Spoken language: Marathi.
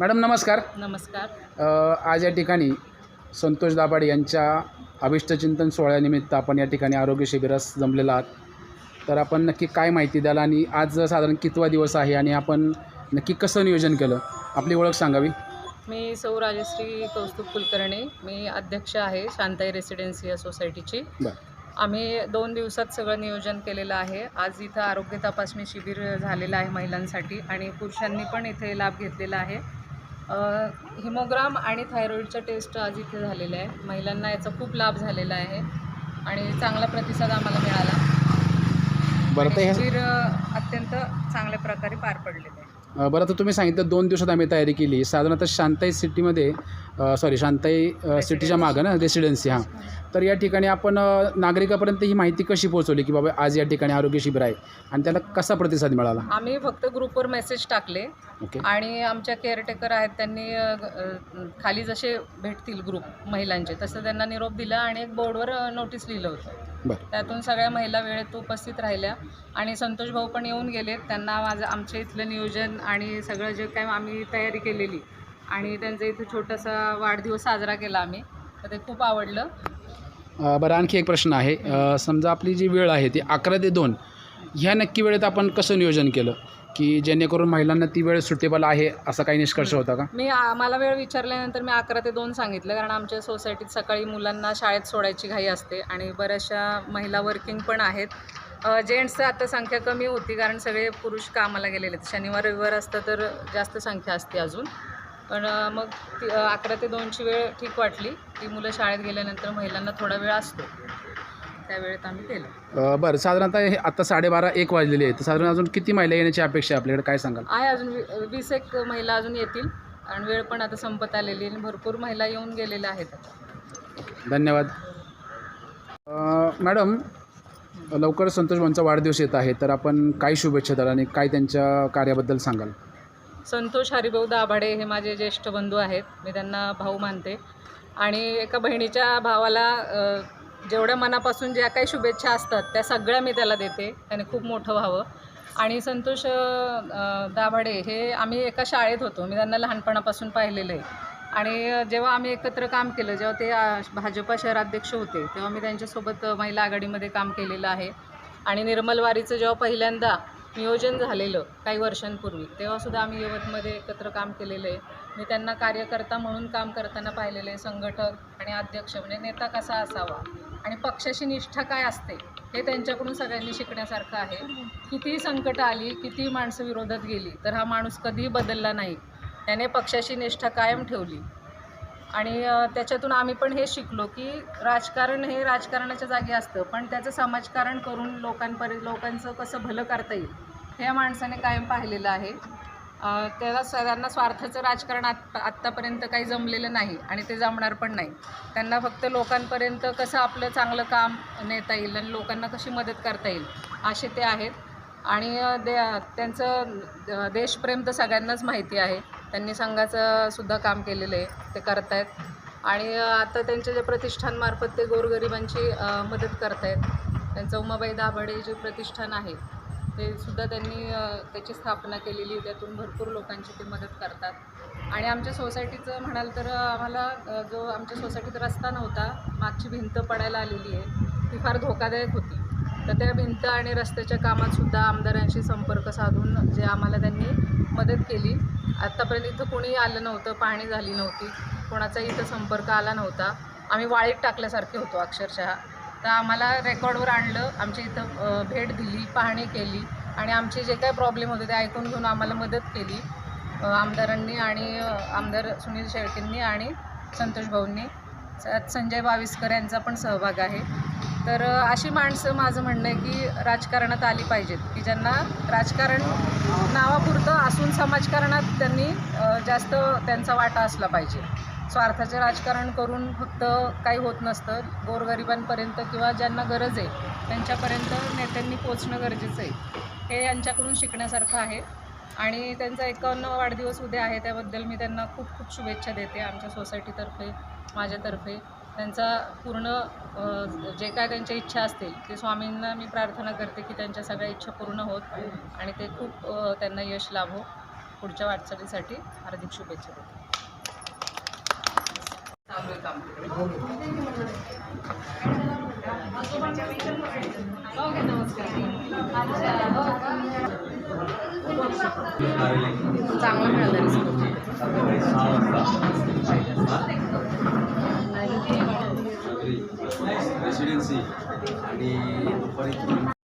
मॅडम नमस्कार. नमस्कार. अ, आज या ठिकाणी संतोष दाभाडे यांच्या अभिष्टचिंतन सोहळ्यानिमित्त आपण या ठिकाणी आरोग्य शिबिरास जमलेला आहात. तर आपण नक्की काय माहिती द्याल आणि आज साधारण कितवा दिवस आहे आणि आपण नक्की कसं नियोजन केलं? आपली ओळख सांगावी. मी सौ राजश्री कौस्तुभ कुलकर्णी. मी अध्यक्ष आहे शांताई रेसिडेन्सी या सोसायटीची. बरं. आम्ही दोन दिवसात सगळं नियोजन केलेलं आहे. आज इथं आरोग्य तपासणी शिबिर झालेलं आहे महिलांसाठी आणि पुरुषांनी पण इथे लाभ घेतलेला आहे. हिमोग्राम आणि थायरॉईडच्या टेस्ट आज इथे झालेल्या आहे महिलांना याचा खूप लाभ झालेला आहे आणि चांगला प्रतिसाद आम्हाला मिळाला. बरं शिबिर अत्यंत चांगल्या प्रकारे पार पडलेलं आहे. बरं तर तुम्ही सांगितलं दोन दिवसात आम्ही तयारी केली. साधारणतः शांताई सिटीमध्ये सॉरी शांताई सिटीच्या मागं ना रेसिडेन्सी हां. तर या ठिकाणी आपण नागरिकापर्यंत ही माहिती कशी पोहोचवली की बाबा आज या ठिकाणी आरोग्य शिबिर आहे? आणि त्याला कसा प्रतिसाद मिळाला? आम्ही फक्त ग्रुपवर मेसेज टाकले. ओके आणि आमच्या केअरटेकर आहेत त्यांनी खाली जसे भेटतील ग्रुप महिलांचे तसं त्यांना निरोप दिला आणि एक बोर्डवर नोटीस लिहिलं होतं. त्यातून सगळ्या महिला वेळेत उपस्थित राहिल्या. आणि संतोष भाऊ पण येऊन गेलेत त्यांना माझं आमच्या इथलं नियोजन आणि सगळं जे काय आम्ही तयारी केलेली. आणि त्यांचा इथं छोटासा वाढदिवस साजरा केला आम्ही. तर ते खूप आवडलं. बरं आणखी एक प्रश्न आहे. समजा आपली जी वेळ आहे ती अकरा ते दोन ह्या नक्की वेळेत आपण कसं नियोजन केलं? की जेणेकरून महिलांना ती वेळ सुटेबल आहे असा काही निष्कर्ष होता का? मी आ- मला वेळ विचारल्यानंतर मी अकरा ते दोन सांगितलं कारण आमच्या सोसायटीत सकाळी मुलांना शाळेत सोडायची घाई असते आणि बऱ्याचशा महिला वर्किंग पण आहेत. जेंट्सचं आता संख्या कमी होती कारण सगळे पुरुष कामाला गेलेले आहेत. शनिवार रविवार असतं तर जास्त संख्या असते अजून. पण अ, मग ती अकरा ते दोनची वेळ ठीक वाटली. की मुलं शाळेत गेल्यानंतर महिलांना थोडा वेळ असतो. त्या वेळेत आम्ही केलं अ, बरं साधारणतः हे आता साडेबारा एक वाजलेले आहेत तर साधारण अजून किती महिला येण्याची अपेक्षा आहे आपल्याकडे? काय सांगाल? आहे अजून वी- वीस एक महिला अजून येतील. आणि वेळ पण आता संपत आलेली आहे आणि भरपूर महिला येऊन गेलेल्या आहेत आता. धन्यवाद. अ, मॅडम लवकर संतोष भाऊंचा वाढदिवस येत आहे. तर आपण काय शुभेच्छा द्याल आणि काय त्यांच्या कार्याबद्दल सांगाल? संतोष हरिभाऊ दाभाडे हे माझे ज्येष्ठ बंधू आहेत. मी त्यांना भाऊ मानते. आणि एका बहिणीच्या भावाला अ, जेवढ्या मनापासून ज्या काही शुभेच्छा असतात त्या सगळ्या मी त्याला देते. त्याने खूप मोठं व्हावं. आणि संतोष दाभाडे हे आम्ही एका शाळेत होतो. मी त्यांना लहानपणापासून पाहिलेलं आहे. आणि जेव्हा आम्ही एकत्र काम केलं जेव्हा ते भाजपा शहराध्यक्ष होते तेव्हा मी त्यांच्यासोबत महिला आघाडीमध्ये काम केलेलं आहे. आणि निर्मलवारीचं जेव्हा पहिल्यांदा नियोजन झालेलं काही वर्षांपूर्वी तेव्हासुद्धा आम्ही यवतमध्ये एकत्र काम केलेलं आहे. मी त्यांना कार्यकर्ता म्हणून काम करताना पाहिलेलं आहे संघटक आणि अध्यक्ष म्हणजे नेता कसा असावा? आणि पक्षाशी निष्ठा काय असते हे त्यांच्याकडून सगळ्यांनी शिकण्यासारखं आहे. कितीही संकट आली कितीही माणसं विरोधात गेली तर हा माणूस कधीही बदलला नाही. त्याने पक्षाशी निष्ठा कायम ठेवली. आणि त्याच्यातून आम्ही पण हे शिकलो की राजकारण हे राजकारणाच्या जागी असतं पण त्याचं समाजकारण करून लोकांपर्यंत लोकांचं कसं भलं करता येईल हे माणसाने कायम पाहिलेलं आहे. त्याला सगळ्यांना स्वार्थाचं राजकारण आत आत्तापर्यंत काही जमलेलं नाही आणि ते जमणार पण नाही. त्यांना फक्त लोकांपर्यंत कसं आपलं चांगलं काम नेता येईल आणि लोकांना कशी मदत करता येईल असे ते आहेत. आणि दे त्यांचं देशप्रेम तर सगळ्यांनाच माहिती आहे. त्यांनी संघाचं सुद्धा काम केलेलं आहे ते करतायत. आणि आता त्यांच्या जे प्रतिष्ठानमार्फत ते गोरगरिबांची मदत मदत करतायत. त्यांचं उमाबाई दाभाडे जे प्रतिष्ठान आहे ते सुद्धा त्यांनी त्याची स्थापना केलेली त्यातून भरपूर लोकांची ते मदत करतात. आणि आमच्या सोसायटीचं म्हणाल तर आम्हाला जो आमच्या सोसायटीत रस्ता नव्हता मागची भिंत पडायला आलेली आहे ती फार धोकादायक होती. तर त्या भिंत आणि रस्त्याच्या कामात सुद्धा आमदारांशी संपर्क साधून जे आम्हाला त्यांनी मदत केली. आत्तापर्यंत इथं कोणी आलं नव्हतं पाहणी झाली नव्हती कोणाचा इथं संपर्क आला नव्हता. आम्ही वाळीत टाकल्यासारखे होतो अक्षरशः. तर आम्हाला रेकॉर्डवर आणलं आमच्या इथं भेट दिली पाहणी केली आणि आमचे जे काही प्रॉब्लेम होते ते ऐकून घेऊन आम्हाला मदत केली. आमदारांनी आणि आमदार सुनील शेळकेंनी आणि संतोष भाऊंनी. त्यात संजय बाविस्कर यांचा पण सहभाग आहे. तर अशी माणसं माझं म्हणणं आहे की राजकारणात आली पाहिजेत की ज्यांना राजकारण नावापुरतं असून समाजकारणात त्यांनी जास्त त्यांचा वाटा असला पाहिजे. स्वार्थाचे राजकारण करून फक्त काही होत नसतं. गोरगरिबांपर्यंत किंवा ज्यांना गरज आहे त्यांच्यापर्यंत नेत्यांनी पोचणं गरजेचं आहे. हे यांच्याकडून शिकण्यासारखं आहे. आणि त्यांचा एकावन्न वाढदिवस उद्या आहे त्याबद्दल मी त्यांना खूप खूप शुभेच्छा देते आमच्या सोसायटीतर्फे माझ्यातर्फे. त्यांचा पूर्ण जे काय त्यांच्या इच्छा असतील ते स्वामींना मी प्रार्थना करते की त्यांच्या सगळ्या इच्छा पूर्ण होत आणि ते खूप त्यांना यश लाभो. पुढच्या वाटचालीसाठी हार्दिक शुभेच्छा देते चालू आहे काम तिकडे. हो, घे, नमस्कार चांगला मिळाला रिस्पॉन्स रेसिडेन्सी आणि दुपारी